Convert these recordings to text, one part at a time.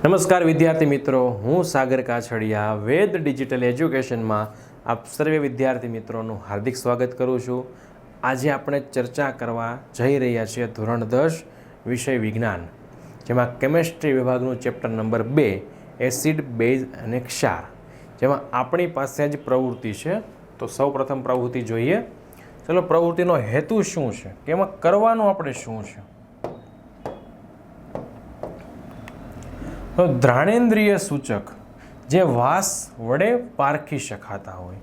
નમસ્કાર વિદ્યાર્થી મિત્રો, હું સાગર કાછડિયા, વેદ ડિજિટલ એજ્યુકેશનમાં આપ સર્વે વિદ્યાર્થી મિત્રોનું હાર્દિક સ્વાગત કરું છું. આજે આપણે ચર્ચા કરવા જઈ રહ્યા છીએ ધોરણ દસ, વિષય વિજ્ઞાન, જેમાં કેમેસ્ટ્રી વિભાગનું ચેપ્ટર નંબર બે, એસિડ, બેઝ અને ક્ષાર, જેમાં આપણી પાસે જ પ્રવૃત્તિ છે. તો સૌ પ્રથમ પ્રવૃત્તિ જોઈએ. ચલો પ્રવૃત્તિનો હેતુ શું છે? કે એમાં કરવાનું આપણે શું છે? તો દ્રાણેન્દ્રિય સૂચક જે વાસ વડે પારખી શકાતા હોય.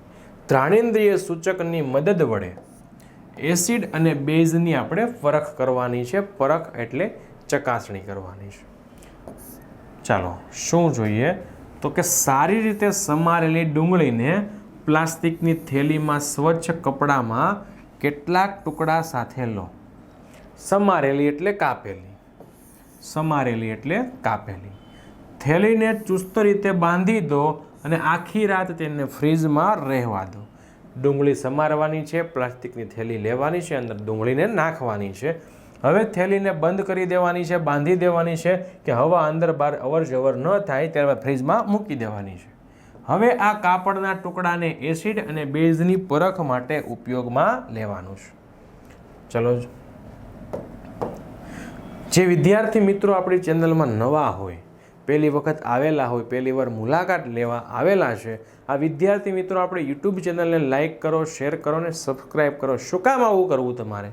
દ્રાણેન્દ્રિય સૂચકની મદદ વડે એસિડ અને બેઝની આપણે પરખ કરવાની છે. પરખ એટલે ચકાસણી કરવાની છે. ચાલો, શું જોઈએ? તો કે સારી રીતે સમારેલી ડુંગળીને પ્લાસ્ટિકની થેલીમાં સ્વચ્છ કપડામાં કેટલાક ટુકડા સાથે લો. સમારેલી એટલે કાપેલી. સમારેલી એટલે કાપેલી. થેલીને ચુસ્ત રીતે બાંધી દો અને આખી રાત તેને ફ્રીજમાં રહેવા દો. ડુંગળી સમારવાની છે, પ્લાસ્ટિકની થેલી લેવાની છે, અંદર ડુંગળીને નાખવાની છે. હવે થેલીને બંધ કરી દેવાની છે, બાંધી દેવાની છે કે હવા અંદર બહાર અવર જવર ન થાય ત્યારબાદ ફ્રીજમાં મૂકી દેવાની છે. હવે આ કાપડના ટુકડાને એસિડ અને બેઝની પરખ માટે ઉપયોગમાં લેવાનું છે. ચલો જે વિદ્યાર્થી મિત્રો આપણી ચેનલમાં નવા હોય પહેલી વખત આવેલા હોય, પહેલી વાર મુલાકાત લેવા આવેલા છે. આ વિદ્યાર્થી મિત્રો, આપણે યુટ્યુબ ચેનલને લાઇક કરો શેર કરો અને સબસ્ક્રાઈબ કરો. શું કામ આવું કરવું તમારે?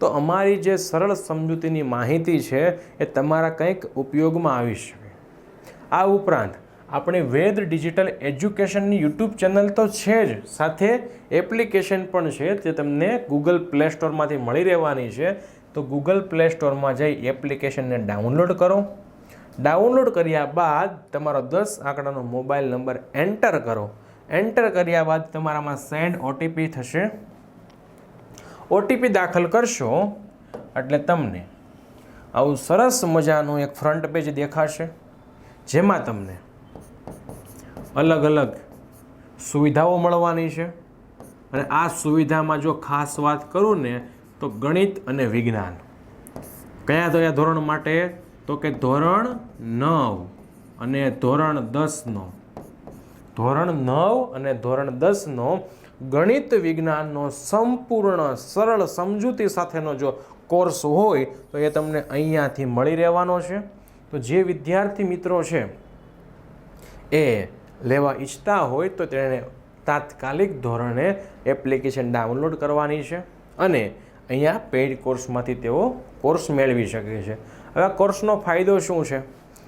તો અમારી જે સરળ સમજૂતીની માહિતી છે, એ તમારા કંઈક ઉપયોગમાં આવી શકે. આ ઉપરાંત, આપણે વેદ ડિજિટલ એજ્યુકેશનની યુટ્યુબ ચેનલ તો છે જ, સાથે એપ્લિકેશન પણ છે, જે તમને ગૂગલ પ્લે સ્ટોરમાંથી મળી રહેવાની છે. તો ગૂગલ પ્લે સ્ટોરમાં જઈ એપ્લિકેશનને ડાઉનલોડ કરો. ડાઉનલોડ કર્યા બાદ તમારો દસ આંકડાનો મોબાઈલ નંબર એન્ટર કરો. એન્ટર કર્યા બાદ તમારામાં સેન્ડ ઓટીપી થશે. ઓટીપી દાખલ કરશો એટલે તમને આવું સરસ મજાનું એક ફ્રન્ટ પેજ દેખાશે, જેમાં તમને અલગ અલગ સુવિધાઓ મળવાની છે. અને આ સુવિધામાં જો ખાસ વાત કરું ને, તો ગણિત અને વિજ્ઞાન. કયા કયા ધોરણ માટે તો કે ધોરણ નવ અને ધોરણ દસનો. ધોરણ નવ અને ધોરણ દસનો ગણિત વિજ્ઞાનનો સંપૂર્ણ સરળ સમજૂતી સાથેનો જો કોર્સ હોય, તો એ તમને અહીંયાથી મળી રહેવાનો છે. તો જે વિદ્યાર્થી મિત્રો છે, એ લેવા ઈચ્છતા હોય, તો તેણે તાત્કાલિક ધોરણે એપ્લિકેશન ડાઉનલોડ કરવાની છે અને અહીંયા પેઇડ કોર્સમાંથી તેઓ કોર્સ મેળવી શકે છે. હવે આ કોર્સનો ફાયદો શું છે?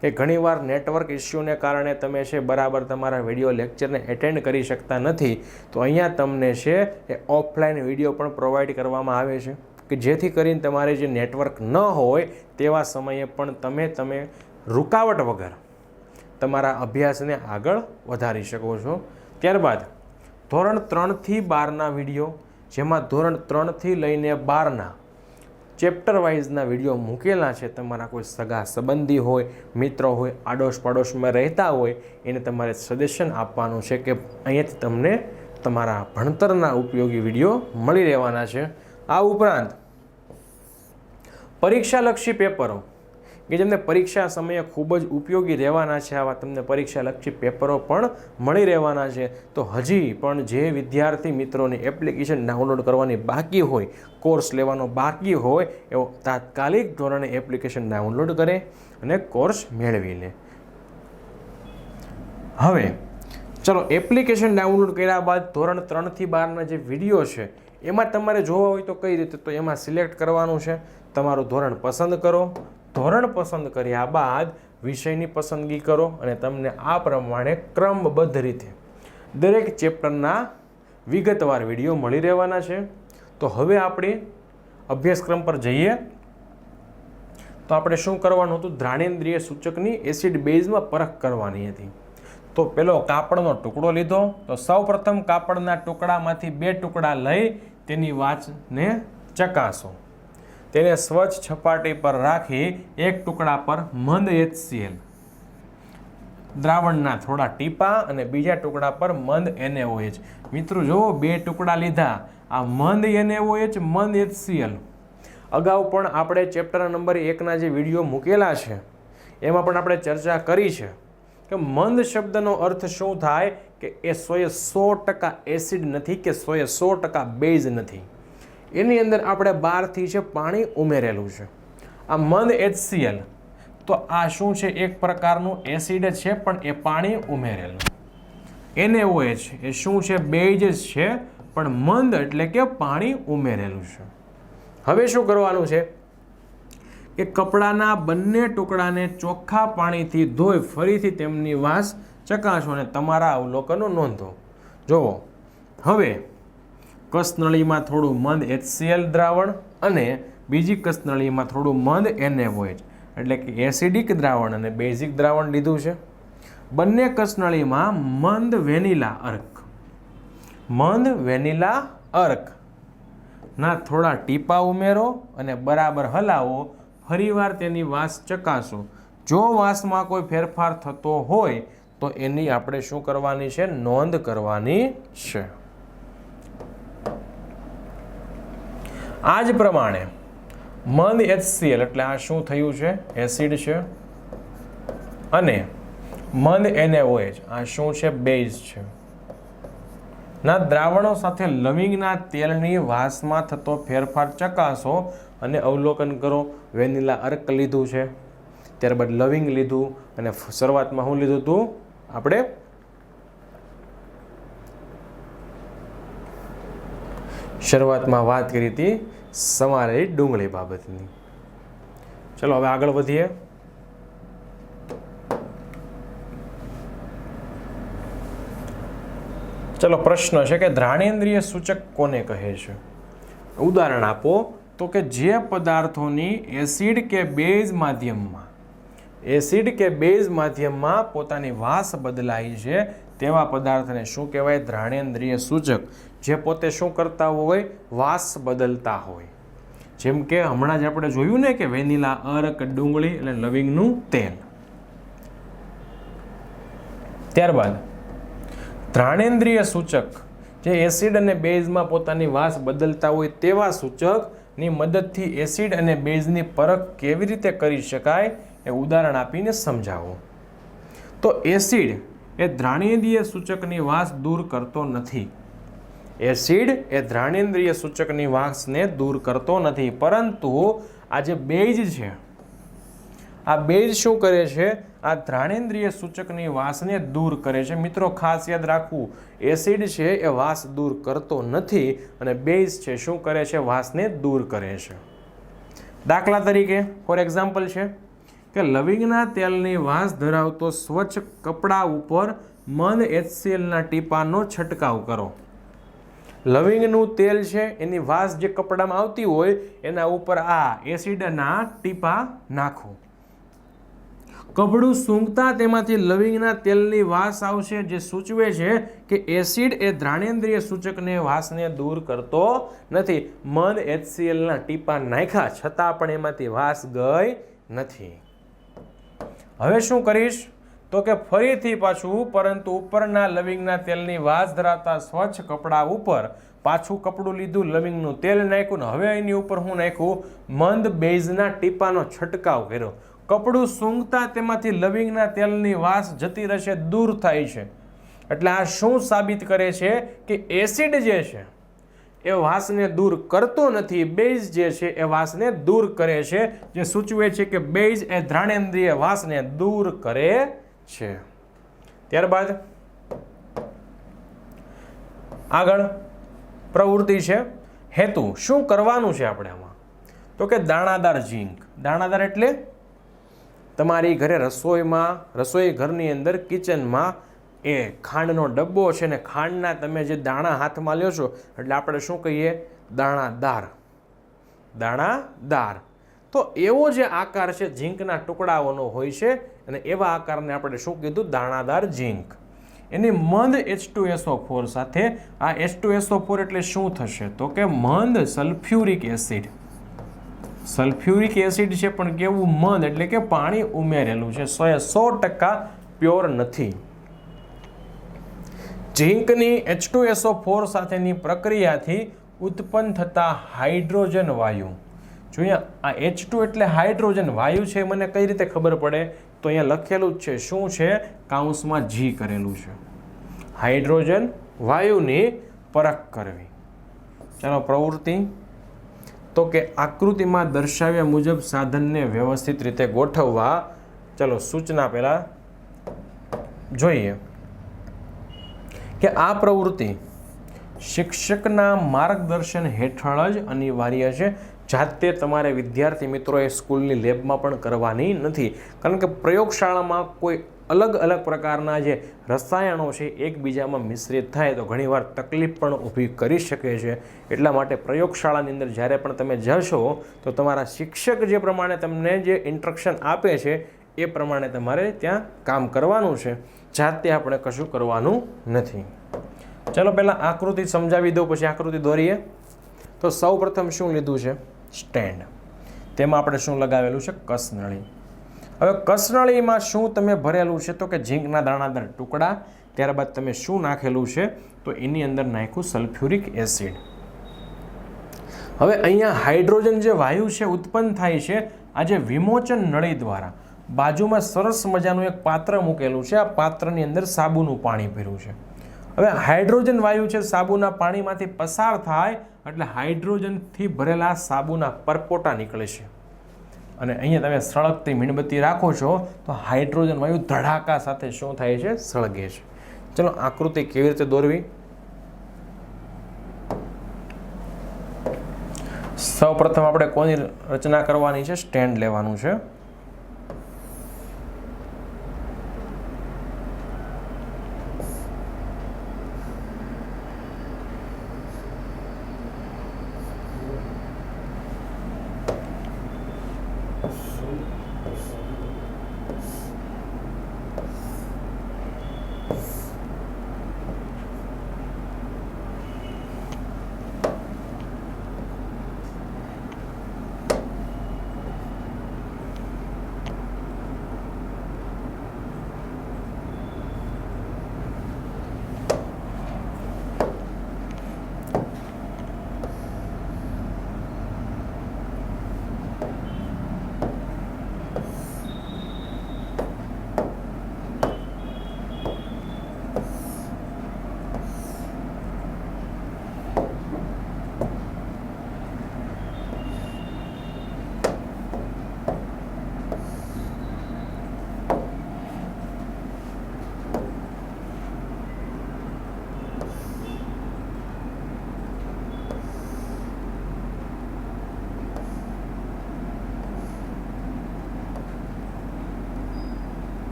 કે ઘણીવાર નેટવર્ક ઇસ્યુને કારણે તમે છે બરાબર તમારા વીડિયો લેક્ચરને એટેન્ડ કરી શકતા નથી. તો અહીંયા તમને છે એ ઓફલાઈન વીડિયો પણ પ્રોવાઈડ કરવામાં આવે છે. કે જેથી કરીને તમારે જે નેટવર્ક ન હોય તેવા સમયે પણ તમે તમે રૂકાવટ વગર તમારા અભ્યાસને આગળ વધારી શકો છો. ત્યારબાદ, ધોરણ ત્રણથી બારના વીડિયો, જેમાં ધોરણ ત્રણથી લઈને બારના ચેપ્ટર વાઇઝના વીડિયો મૂકેલા છે. તમારા કોઈ સગા સંબંધી હોય, મિત્રો હોય આડોશ પાડોશમાં રહેતા હોય, એને તમારે સજેશન આપવાનું છે કે અહીંયાથી તમને તમારા ભણતરના ઉપયોગી વીડિયો મળી રહેવાના છે. આ ઉપરાંત પરીક્ષાલક્ષી પેપરો કે જેમને પરીક્ષા સમયે ખૂબ જ ઉપયોગી રહેવાના છે, આવા તમને પરીક્ષાલક્ષી પેપરો પણ મળી રહેવાના છે. તો હજી પણ જે વિદ્યાર્થી મિત્રોની એપ્લિકેશન ડાઉનલોડ કરવાની બાકી હોય કોર્સ લેવાનો બાકી હોય, એવો તાત્કાલિક ધોરણે એપ્લિકેશન ડાઉનલોડ કરે અને કોર્સ મેળવી લે. હવે, ચલો એપ્લિકેશન ડાઉનલોડ કર્યા બાદ ધોરણ ત્રણથી બારના જે વીડિયો છે, એમાં તમારે જોવા હોય તો કઈ રીતે? તો એમાં સિલેક્ટ કરવાનું છે. તમારું ધોરણ પસંદ કરો. ધોરણ પસંદ કર્યા બાદ વિષયની પસંદગી કરો અને તમને આ પ્રમાણે ક્રમબદ્ધ રીતે દરેક ચેપ્ટરના વિગતવાર વીડિયો મળી રહેવાના છે. તો હવે આપણે અભ્યાસક્રમ પર જઈએ. તો આપણે શું કરવાનું હતું? દ્રાણેન્દ્રિય સૂચકની એસિડ બેઝમાં પરખ કરવાની હતી. તો પેલો કાપડનો ટુકડો લીધો. તો સૌપ્રથમ કાપડના ટુકડામાંથી બે ટુકડા લઈ તેની વાંચને ચકાસો. તેને સ્વચ્છ છપાટી પર રાખી એક ટુકડા પર મંદ એચસીએલ દ્રાવણના થોડા ટીપા અને બીજા ટુકડા પર મંદ એનએઓએચ મિત્રો જુઓ બે ટુકડા લીધા, આ મંદ એનએઓએચ મંદ એચસીએલ અગાઉ પણ આપણે ચેપ્ટર નંબર એકના જે વીડિયો મૂકેલા છે, એમાં પણ આપણે ચર્ચા કરી છે કે મંદ શબ્દનો અર્થ શું થાય કે એ સોએ સો ટકા એસિડ નથી કે સોએ સો ટકા બેઝ નથી. એની અંદર આપણે બહારથી છે પાણી ઉમેરેલું છે, આ મંદ HCl, તો આ શું છે? એક પ્રકારનું એસિડ છે, પણ એ પાણી ઉમેરેલું. NaOH એ શું છે? બેજ છે, પણ મંદ એટલે કે પાણી ઉમેરેલું છે. હવે શું કરવાનું છે? કે કપડાના બંને ટુકડાને ચોખ્ખા પાણીથી ધોઈ ફરીથી તેમની વાસ ચકાસો અને તમારા અવલોકનો નોંધો. જુઓ, હવે કસનળીમાં થોડું મંદ એચસીએલ દ્રાવણ અને બીજી કસનળીમાં થોડું મંદ એનએવોએચ એટલે કે એસિડિક દ્રાવણ અને બેઝિક દ્રાવણ લીધું છે. બંને કસનળીમાં મંદ વેનિલા અર્ક. મંદ વેનિલા અર્ક. ના, થોડા ટીપા ઉમેરો અને બરાબર હલાવો. ફરીવાર તેની વાસ ચકાસો. જો વાસમાં કોઈ ફેરફાર થતો હોય તો એની આપણે શું કરવાની છે? નોંધ કરવાની છે. આ જ પ્રમાણે મંદ એચસીએલ, એટલે આ શું થયું છે? એસિડ છે. અને મંદ એનએઓએચ આ શું છે? બેઝ છે. ના, દ્રાવણો સાથે લવિંગના તેલની વાસમાં થતો ફેરફાર ચકાસો અને અવલોકન કરો. વેનિલા અર્ક લીધું છે. ત્યારબાદ લવિંગ લીધું અને શરૂઆતમાં શું લીધું હતું આપણે શરૂઆતમાં વાત કરી હતી સમારેલી ડુંગળી બાબતની. ચલો, હવે આગળ વધીએ. ચલો, પ્રશ્ન છે કે ધ્રાણેન્દ્રિય સૂચક કોને કહે છે? ઉદાહરણ આપો તો કે જે પદાર્થોની એસિડ કે બેઝ માધ્યમમાં, એસિડ કે બેઝ માધ્યમમાં પોતાની વાસ બદલાય છે તેવા પદાર્થને શું કહેવાય? ધ્રાણેન્દ્રિય સૂચક. જે પોતે શું કરતા હોય, વાસ બદલતા હોય. જેમ કે હમણાં જ આપણે જોયું ને કે વેનીલા, અરક, ડુંગળી અને લવિંગનું તેલ. ત્યારબાદ, ધ્રાણેન્દ્રિય સૂચક. જે એસિડ અને બેઝમાં પોતાની વાસ બદલતા હોય તેવા સૂચકની મદદથી એસિડ અને બેઝની પરખ કેવી રીતે કરી શકાય એ ઉદાહરણ આપીને સમજાવો. તો એસિડ એ ધ્રાણેન્દ્રિય સૂચકની વાસ દૂર કરતો નથી. એસિડ એ ધ્રાણેન્દ્રિય સૂચકની વાંસને દૂર કરતો નથી. પરંતુ આ જે બેઝ છે, આ બેઝ શું કરે છે? આ ધ્રાણેન્દ્રિય સૂચકની વાસને દૂર કરે છે. મિત્રો, ખાસ યાદ રાખવું, એસિડ છે એ વાસ દૂર કરતો નથી અને બેઝ છે શું કરે છે? વાસને દૂર કરે છે. દાખલા તરીકે, ફોર એક્ઝામ્પલ છે કે લવિંગના તેલની વાસ ધરાવતો સ્વચ્છ કપડા ઉપર મન એચસીએલના ટીપાનો છંટકાવ કરો. લવિંગનું તેલ છે, એની વાસ જે કપડામાં આવતી હોય, એના ઉપર આ એસિડના ટીપા નાખો. કપડું સૂંઘતા તેમાંથી લવિંગના તેલની વાસ આવશે, જે સૂચવે છે કે એસિડ એ ધ્રાણેન્દ્રિય સૂચકને વાસને દૂર કરતો નથી. મન એચસીએલના ટીપા નાખ્યા છતાં પણ એમાંથી વાસ ગઈ નથી. હવે શું કરીશ? તો કે ફરીથી પાછું, પરંતુ ઉપરના લવિંગના તેલની વાસ ધરાવતા સ્વચ્છ કપડાં ઉપર પાછું કપડું લીધું, લવિંગનું તેલ નાખ્યું ને હવે એની ઉપર હું નાખ્યું મંદ બેઝના ટીપાનો છંટકાવ કર્યો. કપડું સૂંઘતા તેમાંથી લવિંગના તેલની વાસ જતી રહેશે, દૂર થાય છે. એટલે આ શું સાબિત કરે છે કે એસિડ જે છે, એ વાસને દૂર કરતો નથી, બેઝ જે છે એ વાસને દૂર કરે છે. જે સૂચવે છે કે બેઝ એ ધ્રાણેન્દ્રિય વાસને દૂર કરે છે. ત્યારબાદ આગળ પ્રવૃત્તિ છે. હેતુ, શું કરવાનું છે આપણે આમાં? તો કે દાણાદાર ઝીંક. દાણાદાર એટલે તમારી ઘરે રસોઈમાં, રસોઈ ઘરની અંદર, કિચનમાં એ ખાંડનો ડબ્બો છે ને ખાંડના તમે જે દાણા હાથમાં લ્યો છો, એટલે આપણે શું કહીએ? દાણાદાર. દાણાદાર. તો એવો જે આકાર છે, ઝીંકના ટુકડાઓનો હોય છે અને એવા આકારને આપણે શું કીધું? દાણાદાર ઝીંક. એની મંદ એચ ટુ એસઓ ફોર સાથે આ એચ ટુ એસઓ ફોર એટલે શું થશે? તો કે મંદ સલ્ફ્યુરિક એસિડ. સલ્ફ્યુરિક એસિડ છે, પણ કેવું મંદ? એટલે કે પાણી ઉમેરેલું છે. સો સો ટકા પ્યોર નથી. ઝીંકની એચ ટુ એસઓ ફોર સાથેની પ્રક્રિયાથી ઉત્પન્ન થતા હાઇડ્રોજન વાયુ. જોઈએ, આ એચ ટુ એટલે હાઇડ્રોજન વાયુ છે, મને કઈ રીતે ખબર પડે? તો અહીંયા લખેલું જ છે, શું છે? કાઉન્સમાં જી કરેલું છે. હાઇડ્રોજન વાયુની પરખ કરવી. ચાલો પ્રવૃત્તિ. તો કે આકૃતિમાં દર્શાવ્યા મુજબ સાધનને વ્યવસ્થિત રીતે ગોઠવવા, ચલો સૂચના પહેલાં જોઈએ. કે આ પ્રવૃત્તિ શિક્ષકના માર્ગદર્શન હેઠળ જ અનિવાર્ય છે. જાતે તમારે વિદ્યાર્થી મિત્રોએ સ્કૂલની લેબમાં પણ કરવાની નથી. કારણ કે પ્રયોગશાળામાં કોઈ અલગ અલગ પ્રકારના જે રસાયણો છે, એકબીજામાં મિશ્રિત થાય તો ઘણીવાર તકલીફ પણ ઊભી કરી શકે છે. એટલા માટે પ્રયોગશાળાની અંદર જ્યારે પણ તમે જશો, તો તમારા શિક્ષક જે પ્રમાણે તમને જે ઇન્સ્ટ્રક્શન આપે છે, એ પ્રમાણે તમારે ત્યાં કામ કરવાનું છે. જાતે આપણે કશું કરવાનું નથી. ચલો પહેલાં આકૃતિ સમજાવી દઉં પછી આકૃતિ દોરીએ. તો સૌ પ્રથમ શું લીધું છે? સ્ટેન્ડ. તેમાં આપણે શું લગાવેલું છે? કસનળી. હવે કસનળીમાં શું તમે ભરેલું છે? તો કે ઝીંકના દાણાદાર ટુકડા, ત્યારબાદ તમે શું નાખેલું છે? તો એની અંદર નાખ્યું સલ્ફ્યુરિક એસિડ. હવે અહીંયા હાઇડ્રોજન જે વાયુ છે, ઉત્પન્ન થાય છે, આ જે વિમોચન નળી દ્વારા. બાજુમાં સરસ મજાનું એક પાત્ર મૂકેલું છે. આ પાત્રની અંદર સાબુનું પાણી ભર્યું છે. હવે હાઇડ્રોજન વાયુ છે, સાબુના પાણીમાંથી પસાર થાય એટલે હાઇડ્રોજનથી ભરેલા સાબુના પરપોટા નીકળે છે. અને અહીંયા તમે સળગતી મીણબત્તી રાખો છો, તો હાઇડ્રોજન વાયુ ધડાકા સાથે શું થાય છે? સળગે છે. ચલો, આકૃતિ કેવી રીતે દોરવી? સૌ પ્રથમ આપણે કોની રચના કરવાની છે? સ્ટેન્ડ લેવાનું છે.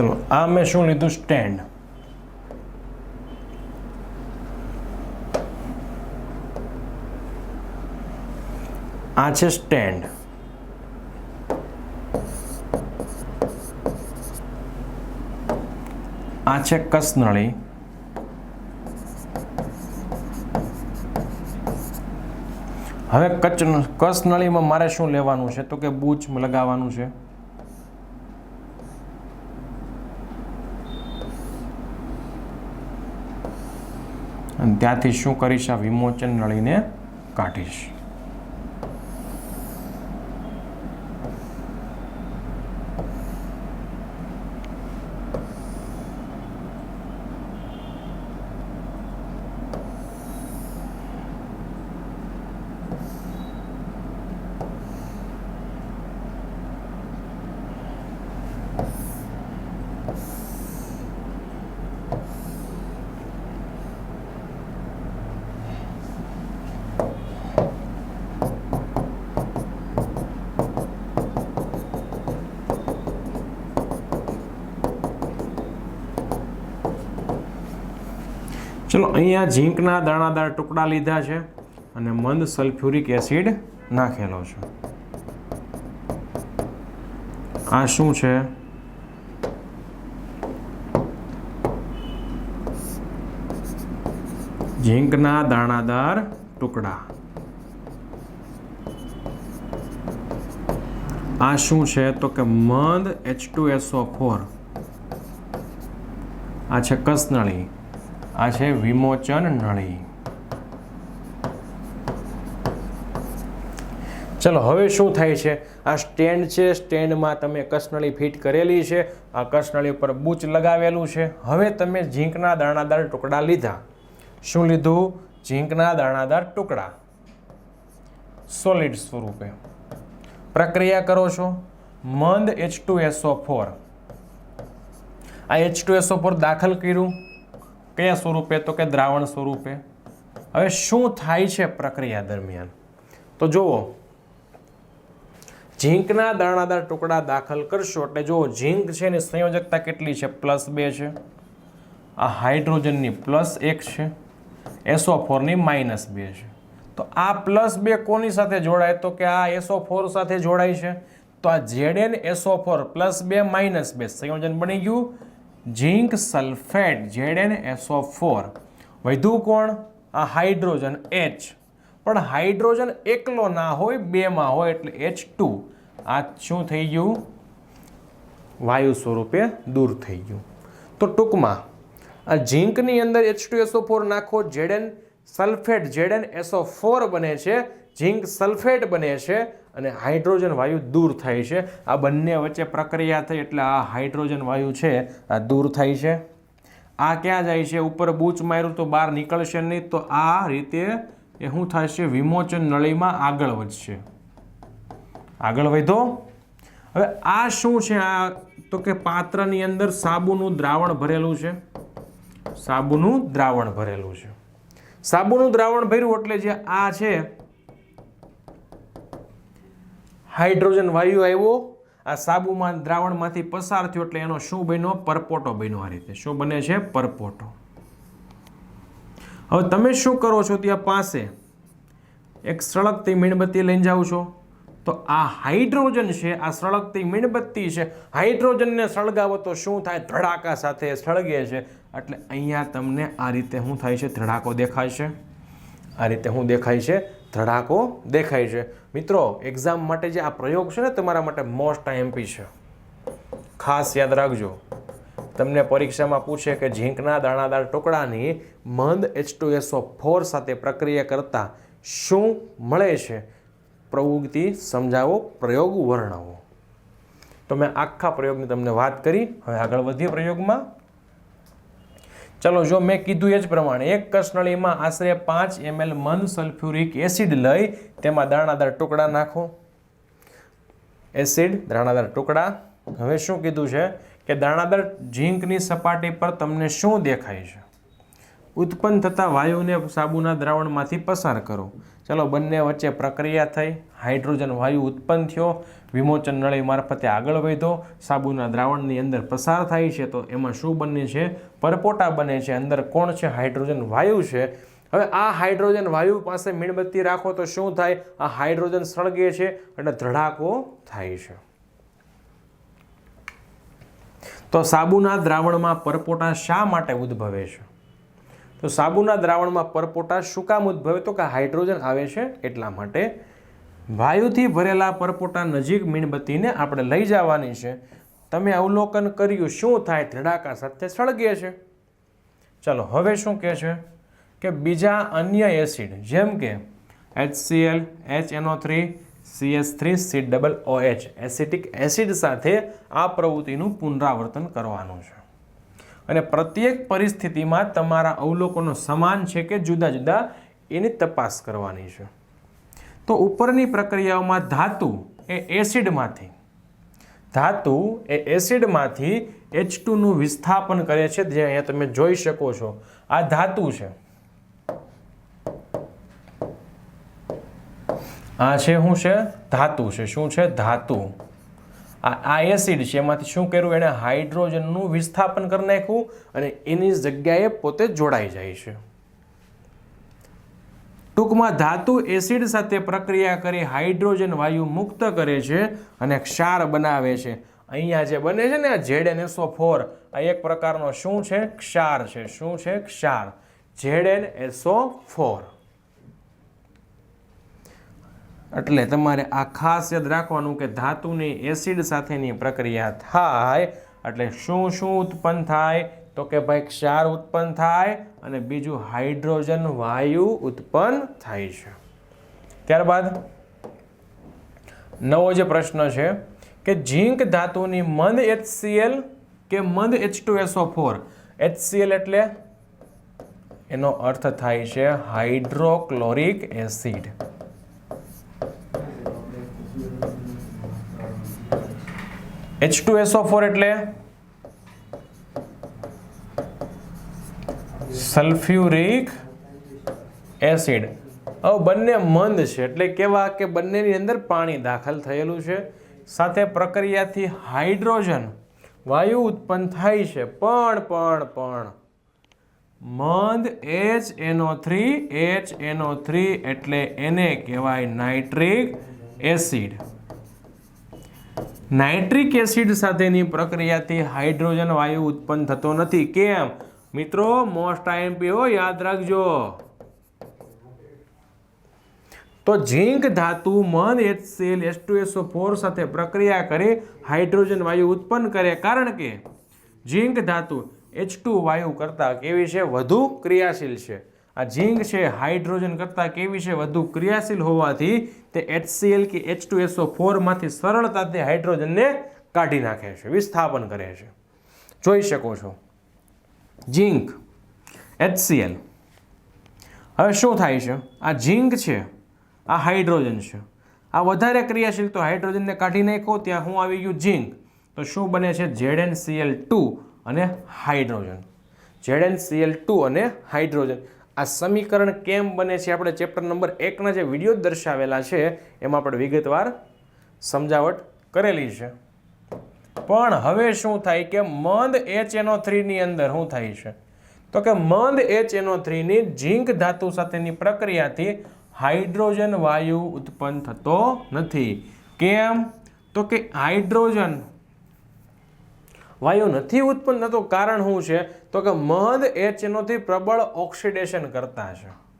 ચલો, આ મેં શું લીધું? સ્ટેન્ડ આ છે સ્ટેન્ડ આ છે કસનળી. હવે કચ કસનળીમાં મારે શું લેવાનું છે? તો કે બૂચ લગાવવાનું છે. અને ત્યાંથી શું કરીશ આ વિમોચન નળીને કાઢીશ ચલો અહીંયા ઝીંકના દાણાદાર ટુકડા લીધા છે અને મંદ સલ્ફ્યુરિક એસિડ નાખેલો છે. આ શું છે? ઝીંકના દાણાદાર ટુકડા. આ શું છે? તો કે મંદ એચ ટુ એસઓ ફોર આ છે કસનળી. આ છે વિમોચન નળી. ચલો, હવે શું થાય છે? આ સ્ટેન્ડ છે, સ્ટેન્ડમાં તમે કસનળી ફિટ કરેલી છે. આ કસનળી ઉપર બૂચ લગાવેલું છે. હવે તમે ઝીંકના દાણાદાર ટુકડા લીધા. શું લીધું? ઝીંકના દાણાદાર ટુકડા. સોલિડ સ્વરૂપે. પ્રક્રિયા કરો છો. મંદ એચ ટુ એસઓ ફોર આ એચ ટુ એસઓ ફોર દાખલ કર્યું. કયા સ્વરૂપે? તો કે દ્રાવણ સ્વરૂપે. હવે શું થાય છે પ્રક્રિયા દરમિયાન? તો જુઓ, ઝીંકના દાણાદાર ટુકડા દાખલ કરશો એટલે જુઓ, ઝીંક છે એની સંયોજકતા કેટલી છે? પ્લસ બે છે. આ હાઇડ્રોજનની પ્લસ એક છે. એસો ફોરની માઇનસ બે છે. તો આ પ્લસ બે કોની સાથે જોડાય? તો કે આ એસો ફોર સાથે જોડાય છે. તો આ Z S O four plus બે માઇનસ બે સંયોજન બની ગયું. Zinc sulphate Z SO four. વધ્યું કોણ? આ હાઇડ્રોજન એચ પણ હાઇડ્રોજન એકલો ના હોય બેમાં હોય એટલે એચ ટુ. આ શું થઈ ગયું? વાયુ સ્વરૂપે દૂર થઈ ગયું. તો ટૂંકમાં, આ ઝીંકની અંદર H two S O four નાખો, Z N sulphate, Z N S O four બને છે. ઝીંક સલ્ફેટ બને છે અને હાઇડ્રોજન વાયુ દૂર થાય છે. આ બંને વચ્ચે પ્રક્રિયા થઈ એટલે આ હાઇડ્રોજન વાયુ છે આ દૂર થાય છે. આ ક્યાં જાય છે? ઉપર બૂચ માર્યું તો બહાર નીકળશે નહીં તો આ રીતે એ શું થશે? વિમોચન નળીમાં આગળ વધશે. આગળ વધો. હવે આ શું છે? આ તો કે પાત્રની અંદર સાબુનું દ્રાવણ ભરેલું છે. સાબુનું દ્રાવણ ભરેલું છે. સાબુનું દ્રાવણ ભર્યું એટલે જે આ છે હાઇડ્રોજન વાયુ આવ્યો. આ સાબુમાં દ્રાવણમાંથી પસાર થયો એટલે એનો શું બન્યો? પરપોટો બન્યો આ રીતે. શું બને છે? પરપોટો. હવે તમે શું કરો છો ત્યાં પાસે? એક સળગતી મીણબત્તી લઈને જાઓ છો. તો આ હાઇડ્રોજન છે, આ સળગતી મીણબત્તી છે. હાઇડ્રોજનને સળગાવો તો શું થાય? ધડાકા સાથે સળગે છે. એટલે અહીંયા તમને આ રીતે શું થાય છે? ધડાકો દેખાય છે. આ રીતે શું દેખાય છે? ધડાકો દેખાય છે. મિત્રો એક્ઝામ માટે જે આ પ્રયોગ છે ને, તમારા માટે મોસ્ટ આઈએમપી છે. ખાસ યાદ રાખજો. તમને પરીક્ષામાં પૂછે કે ઝીંકના દાણાદાર ટુકડાની મંદ એચ ટુ એસઓ ફોર સાથે પ્રક્રિયા કરતાં શું મળે છે? પ્રવૃત્તિ સમજાવો, પ્રયોગ વર્ણવો. તો મેં આખા પ્રયોગની તમને વાત કરી. હવે આગળ વધીએ પ્રયોગમાં. ચલો, જો મેં કીધું એ જ પ્રમાણે, એક કસનળીમાં આશરે પાંચ એમએલ મન સલ્ફ્યુરિક એસિડ લઈ, તેમાં દાણાદાર ટુકડા નાખો. એસિડ, દાણાદાર ટુકડા. હવે શું કીધું છે કે દાણાદાર ઝીંકની સપાટી પર તમને શું દેખાય છે? ઉત્પન્ન થતા વાયુને સાબુના દ્રાવણમાંથી પસાર કરો. ચલો બંને વચ્ચે પ્રક્રિયા થઈ. હાઇડ્રોજન વાયુ ઉત્પન્ન થયો. વિમોચન નળી મારફતે આગળ વધ્યો સાબુના દ્રાવણની અંદર પસાર થાય છે. તો એમાં શું બને છે? પરપોટા બને છે. અંદર કોણ છે? હાઇડ્રોજન વાયુ છે. હવે આ હાઇડ્રોજન વાયુ પાસે મીણબત્તી રાખો તો શું થાય? આ હાઇડ્રોજન સળગે છે એટલે ધડાકો થાય છે. તો સાબુના દ્રાવણમાં પરપોટા શા માટે ઉદ્ભવે છે? તો સાબુના દ્રાવણમાં પરપોટા શું કામ ઉદ્ભવે તો કે હાઇડ્રોજન આવે છે એટલા માટે વાયુથી ભરેલા પરપોટા નજીક મીણબત્તીને આપણે લઈ જવાની છે. તમે અવલોકન કર્યું શું થાય ધડાકા સાથે સળગે છે? ચાલો, હવે શું કહે છે? કે બીજા અન્ય એસિડ જેમ કે HCl HNO3 CS3 C double OH acetic acid સાથે આ પ્રવૃત્તિનું પુનરાવર્તન કરવાનું છે. અને પ્રત્યેક પરિસ્થિતિમાં તમારા અવલોકનો સમાન છે કે જુદા જુદા એની તપાસ કરવાની છે. તો ઉપરની પ્રક્રિયાઓમાં ધાતુ એ એસિડમાંથી, ધાતુ એ એસિડમાંથી એચ ટુનું વિસ્થાપન કરે છે. જે અહીંયા તમે જોઈ શકો છો. આ ધાતુ છે. આ છે શું છે? ધાતુ છે. શું છે? ધાતુ. આ એસિડ છે, એમાંથી શું કર્યું? એણે હાઇડ્રોજનનું વિસ્થાપન કરી નાખ્યું અને એની જગ્યાએ પોતે જોડાઈ જાય છે. ટૂંકમાં ધાતુ એસિડ સાથે પ્રક્રિયા કરી હાઇડ્રોજન વાયુ મુક્ત કરે છે અને ક્ષાર બનાવે છે. અહીંયા જે બને છે ને, આ ઝેડ એન એસો ફોર, આ એક પ્રકારનો શું છે? ક્ષાર છે. શું છે? ક્ષાર. Z N SO four. એટલે તમારે આ ખાસ યાદ રાખવાનું કે ધાતુની એસિડ સાથેની પ્રક્રિયા થાય એટલે શું શું ઉત્પન્ન થાય? તો કે ભાઈ ક્ષાર ઉત્પન્ન થાય અને બીજું હાઇડ્રોજન વાયુ ઉત્પન્ન થાય છે. ત્યારબાદ નવો જે પ્રશ્ન છે કે ઝીંક ધાતુની મંદ HCl કે મંદ H2SO4 HCl એટલે એનો અર્થ થાય છે હાઇડ્રોક્લોરિક એસિડ. H2SO4 એટલે? સલ્ફ્યુરિક એસિડ હવે બંને મંદ છે. એટલે કેવા કે બંનેની અંદર પાણી દાખલ થયેલું છે. સાથે પ્રક્રિયાથી હાઇડ્રોજન વાયુ ઉત્પન્ન થાય છે. પણ પણ પણ. મંદ એચ એનો થ્રી એચ એનો થ્રી એટલે એને કહેવાય નાઇટ્રિક એસિડ. નાઇટ્રિક એસિડ સાથેની પ્રક્રિયાથી હાઇડ્રોજન વાયુ ઉત્પન્ન થતો નથી. કેમ? મિત્રો મોસ્ટ આઈએમપી હો યાદ રાખજો. તો ઝીંક ધાતુ મન HCl H2SO4 સાથે પ્રક્રિયા કરી, હાઇડ્રોજન વાયુ ઉત્પન્ન કરે. કારણ કે ઝીંક ધાતુ એચ ટુ વાયુ કરતાં કેવી છે? વધુ ક્રિયાશીલ છે. આ ઝીંક છે, હાઇડ્રોજન કરતાં કેવી છે, વધુ ક્રિયાશીલ હોવાથી તે HCl કે H2SO4 માંથી સરળતાથી હાઇડ્રોજનને કાઢી નાખે છે, વિસ્થાપન કરે છે. જોઈ શકો છો. ઝીંક HCl હવે શું થાય છે? આ ઝીંક છે, આ હાઇડ્રોજન છે. આ વધારે ક્રિયાશીલ તો હાઇડ્રોજનને કાઢી નાખો ત્યાં હું આવી ગયું? ઝીંક. તો શું બને છે? ZnCl ટુ અને હાઇડ્રોજન. ZnCl ટુ અને હાઇડ્રોજન. આ સમીકરણ કેમ બને છે? આપણે ચેપ્ટર નંબર એકના જે વીડિયો દર્શાવેલા છે, એમાં આપણે વિગતવાર સમજાવટ કરેલી છે. પણ હવે શું થાય કે મંદ એચ એનો થ્રીની અંદર શું થાય છે? તો કે મંદ એચ એનો થ્રીની ઝીંક ધાતુ સાથેની પ્રક્રિયાથી હાઇડ્રોજન વાયુ ઉત્પન્ન થતો નથી. કેમ? તો કે હાઇડ્રોજન વાયુ નથી ઉત્પન્ન થતો, કારણ શું છે? તો કે મહદ એ એનોથી પ્રબળ ઓક્સિડેશન કરતા છે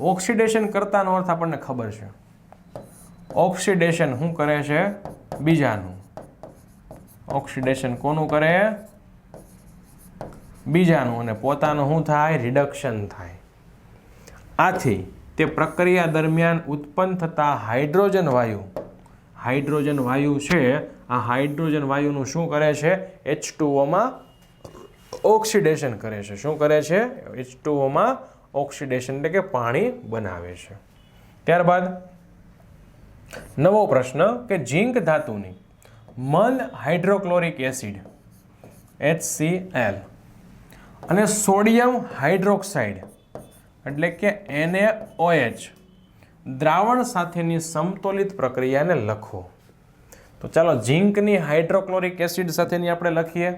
ઓક્સિડેશન કરતાનો અર્થ આપણને ખબર છે. ઓક્સિડેશન શું કરે છે? બીજાનું. ઓક્સિડેશન કોનું કરે? બીજાનું. અને પોતાનું શું થાય? રિડક્શન થાય. આથી તે પ્રક્રિયા દરમિયાન ઉત્પન્ન થતા હાઇડ્રોજન વાયુ. હાઇડ્રોજન વાયુ છે આ હાઇડ્રોજન વાયુનું શું કરે છે? એચ ટુઓમાં ઓક્સિડેશન કરે છે. શું કરે છે? એચ ટુઓમાં ઓક્સિડેશન એટલે કે પાણી બનાવે છે. ત્યારબાદ નવો પ્રશ્ન કે ઝીંક ધાતુની મન હાઇડ્રોક્લોરિક એસિડ એચ એલ અને સોડિયમ હાઇડ્રોક્સાઇડ એટલે કે NaOH દ્રાવણ સાથેની સમતોલિત પ્રક્રિયાને લખો. તો ચાલો ઝીંકની હાઇડ્રોક્લોરિક એસિડ સાથેની આપણે લખીએ.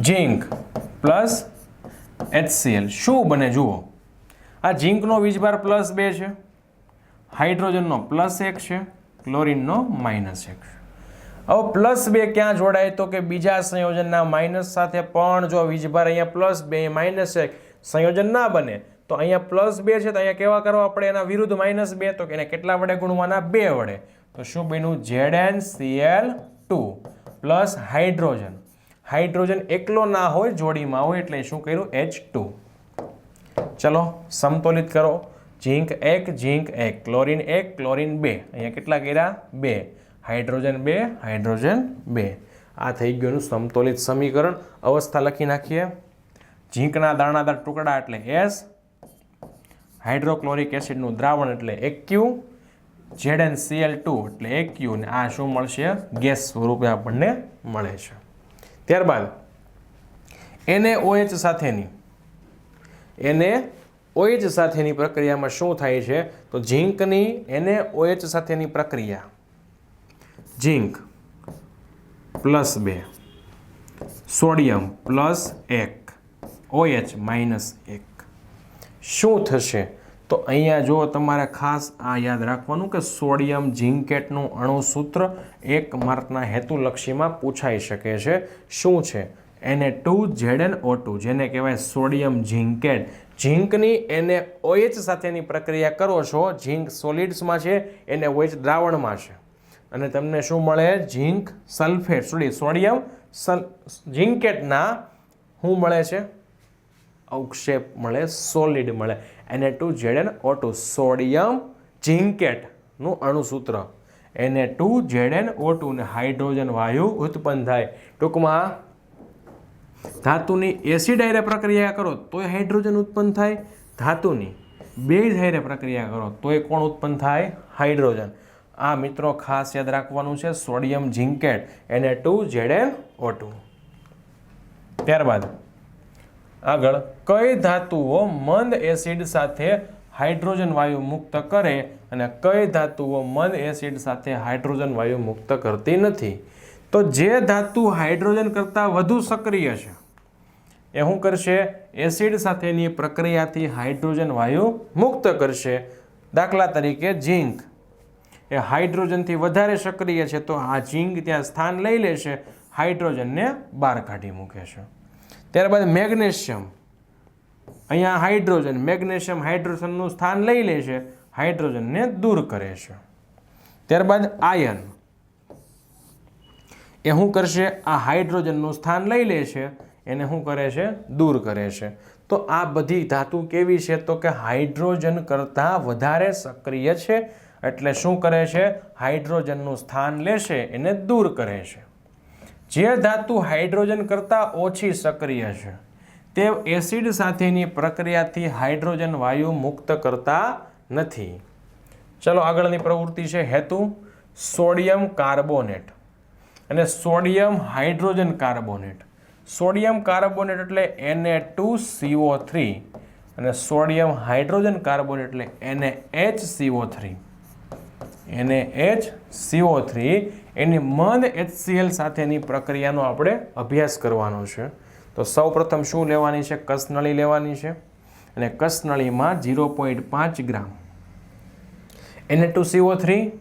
Zinc plus HCl. શું બને જુઓ? આ ઝીંકનો વીજભાર પ્લસ બે છે. હાઇડ્રોજનનો પ્લસ એક છે. ક્લોરિનનો માઇનસ એક હવે પ્લસ બે ક્યાં જોડાય? તો કે બીજા સંયોજનના માઇનસ સાથે પણ જો વીજભાર અહીંયા પ્લસ બે, માઇનસ એક સંયોજન ના બને તો અહીંયા પ્લસ બે છે, તો અહીંયા કેવા કરવા પડે? એના વિરુદ્ધ માઇનસ બે, તો એને કેટલા વડે ગુણવાના? બે વડે. તો શું બન્યું? Z N Cl two plus hydrogen hydrogen એકલો ના હોય, જોડીમાં હોય, એટલે શું કર્યું? એચ ટુ ચલો, સમતોલિત કરો. ઝીંક એક ઝીંક એક. ક્લોરિન એક ક્લોરિન બે. અહીંયા કેટલા કર્યા? બે. હાઇડ્રોજન બે હાઇડ્રોજન બે. આ થઈ ગયું સમતોલિત સમીકરણ. અવસ્થા લખી નાખીએ. ઝીંકના દાણાદાર ટુકડા એટલે એસ હાઇડ્રોક્લોરિક એસિડનું દ્રાવણ એટલે aq Z N Cl two એટલે એક્યુ ને આ શું મળશે? ગેસ સ્વરૂપે આપણને મળે છે. ત્યારબાદ એને ઓએચ સાથેની એને ઓએચ સાથેની પ્રક્રિયામાં શું થાય છે? તો ઝીંકની એને ઓએચ સાથેની પ્રક્રિયા, ઝીંક પ્લસ બે, સોડિયમ પ્લસ એક, ઓએચ માઇનસ એક. શું થશે? તો અહીંયા જો તમારે ખાસ આ યાદ રાખવાનું કે સોડિયમ ઝિંકેટનું અણુસૂત્ર એક માર્કના હેતુલક્ષીમાં પૂછાઈ શકે છે. શું છે? Na two Z N O two, જેને કહેવાય સોડિયમ ઝિંકેટ ઝીંકની એને ઓએચ સાથેની પ્રક્રિયા કરો છો. ઝીંક સોલિડ્સમાં છે એને ઓએચ દ્રાવણમાં છે. અને તમને શું મળે? ઝીંક સલ્ફેટ, સોરી, સોડિયમ સલ ઝિંકેટના શું મળે છે? અવક્ષેપ મળે સોલિડ મળે. Na two Z N O two sodium ઝિંકેટનું અણુસૂત્ર. Na two Z N O two ને હાઇડ્રોજન વાયુ ઉત્પન્ન થાય. ટૂંકમાં, ધાતુની એસિડ હારે પ્રક્રિયા કરો, તોય હાઇડ્રોજન ઉત્પન્ન થાય. ધાતુની બેઝ હારે પ્રક્રિયા કરો, તોય કોણ ઉત્પન્ન થાય? હાઇડ્રોજન આ મિત્રો ખાસ યાદ રાખવાનું છે sodium zincate Na two Z N O two ત્યારબાદ આગળ, કઈ ધાતુઓ મંદ એસિડ સાથે હાઇડ્રોજન વાયુ મુક્ત કરે અને કઈ ધાતુઓ મંદ એસિડ સાથે હાઇડ્રોજન વાયુ મુક્ત કરતી નથી? તો જે ધાતુ હાઇડ્રોજન કરતાં વધુ સક્રિય છે, એ શું કરશે? એસિડ સાથેની પ્રક્રિયાથી હાઇડ્રોજન વાયુ મુક્ત કરશે. દાખલા તરીકે ઝીંક. એ હાઇડ્રોજનથી વધારે સક્રિય છે, તો આ ઝીંક ત્યાં સ્થાન લઈ લેશે, હાઇડ્રોજનને બહાર કાઢી મૂકે છે. ત્યારબાદ મેગ્નેશિયમ. અહીંયા હાઇડ્રોજન, મેગ્નેશિયમ હાઇડ્રોજનનું સ્થાન લઈ લે છે, હાઇડ્રોજનને દૂર કરે છે. ત્યારબાદ આયન. એ શું કરશે? આ હાઇડ્રોજનનું સ્થાન લઈ લે છે, એને શું કરે છે? દૂર કરે છે. તો આ બધી ધાતુ કેવી છે? તો કે હાઇડ્રોજન કરતાં વધારે સક્રિય છે, એટલે શું કરે છે? હાઇડ્રોજનનું સ્થાન લેશે એને દૂર કરે છે. જે ધાતુ હાઇડ્રોજન કરતાં ઓછી સક્રિય છે તે એસિડ સાથેની પ્રક્રિયાથી હાઇડ્રોજન વાયુ મુક્ત કરતા નથી. ચલો આગળની પ્રવૃત્તિ છે હેતુ, સોડિયમ કાર્બોનેટ. અને sodium hydrogen carbonate. Sodium carbonate એટલે એને ટુ સીઓ થ્રી અને સોડિયમ હાઇડ્રોજન કાર્બોનેટ એટલે Na H CO three. Na H CO three એની મંદ એચસીએલ સાથેની પ્રક્રિયાનો આપણે અભ્યાસ કરવાનો છે. તો સૌપ્રથમ શું લેવાની છે? કસનળી લેવાની છે. અને કસનળીમાં ઝીરો પોઈન્ટ પાંચ ગ્રામ. Na two CO three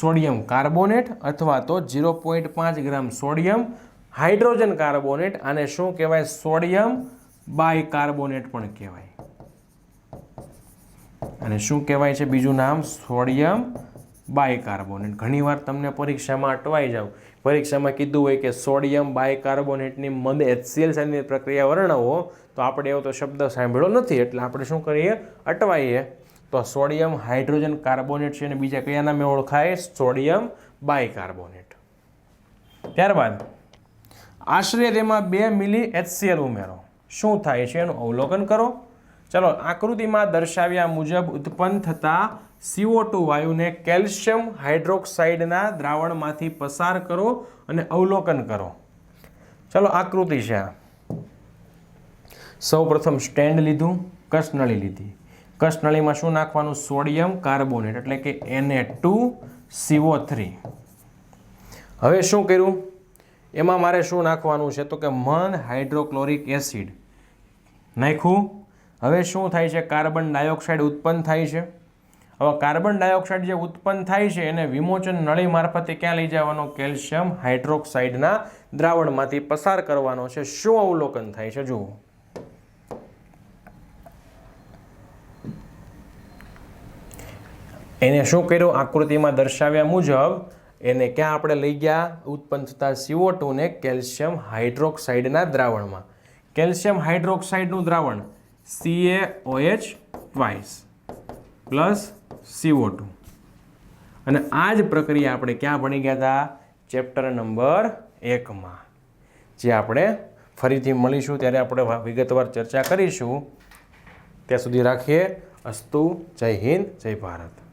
sodium carbonate અથવા તો ઝીરો પોઈન્ટ પાંચ ગ્રામ સોડિયમ હાઇડ્રોજન કાર્બોનેટ આને શું કહેવાય? સોડિયમ બાયકાર્બોનેટ પણ કહેવાય. અને શું કહેવાય છે? બીજું નામ સોડિયમ બાયકાર્બોનેટ. ઘણીવાર તમને પરીક્ષામાં અટવાઈ જાવ. પરીક્ષામાં કીધું હોય કે સોડિયમ બાયકાર્બોનેટની મંદ એચસીએલ સાથેની પ્રક્રિયા વર્ણવો, તો આપણે એવો તો શબ્દ સાંભળ્યો નથી. એટલે આપણે શું કરીએ? અટવાઈએ. તો સોડિયમ હાઇડ્રોજન કાર્બોનેટ છે અને બીજા કયા નામે ઓળખાય? Sodium bicarbonate. ત્યારબાદ, આશરે તેમાં બે મિલી એચસીએલ ઉમેરો. શું થાય છે? એનું અવલોકન કરો. ચલો, આકૃતિમાં દર્શાવ્યા મુજબ ઉત્પન્ન થતા સીઓ ટુ વાયુને કેલ્શિયમ હાઇડ્રોક્સાઇડના દ્રાવણમાંથી પસાર કરો અને અવલોકન કરો. ચલો, આકૃતિ છે આ. સૌ પ્રથમ સ્ટેન્ડ લીધું, કસનળી લીધી. કસનળીમાં શું નાખવાનું? સોડિયમ કાર્બોનેટ, એટલે કે એને ટુ સીઓ થ્રી. હવે શું કર્યું? એમાં મારે શું નાખવાનું છે? તો કે મન હાઇડ્રોક્લોરિક એસિડ નાખ્યું. હવે શું થાય છે? કાર્બન ડાયોક્સાઇડ ઉત્પન્ન થાય છે. હવે કાર્બન ડાયોક્સાઇડ જે ઉત્પન્ન થાય છે, એને વિમોચન નળી મારફતે ક્યાં લઈ જવાનો? કેલ્શિયમ હાઇડ્રોક્સાઇડના દ્રાવણમાંથી પસાર કરવાનો છે. શું અવલોકન થાય છે? જુઓ. એને શું કર્યું? આકૃતિમાં દર્શાવ્યા મુજબ એને ક્યાં આપણે લઈ ગયા? ઉત્પન્ન થતા સીઓ ટુને કેલ્શિયમ હાઇડ્રોક્સાઇડના દ્રાવણમાં. કેલ્શિયમ હાઇડ્રોક્સાઇડનું દ્રાવણ Ca OH twice plus CO two અને આ જ પ્રક્રિયા આપણે ક્યાં ભણી ગયા હતા ચેપ્ટર નંબર એકમાં. જે આપણે ફરીથી મળીશું, ત્યારે આપણે વિગતવાર ચર્ચા કરીશું. ત્યાં સુધી રાખીએ. અસ્તુ, જય હિન્દ, જય ભારત.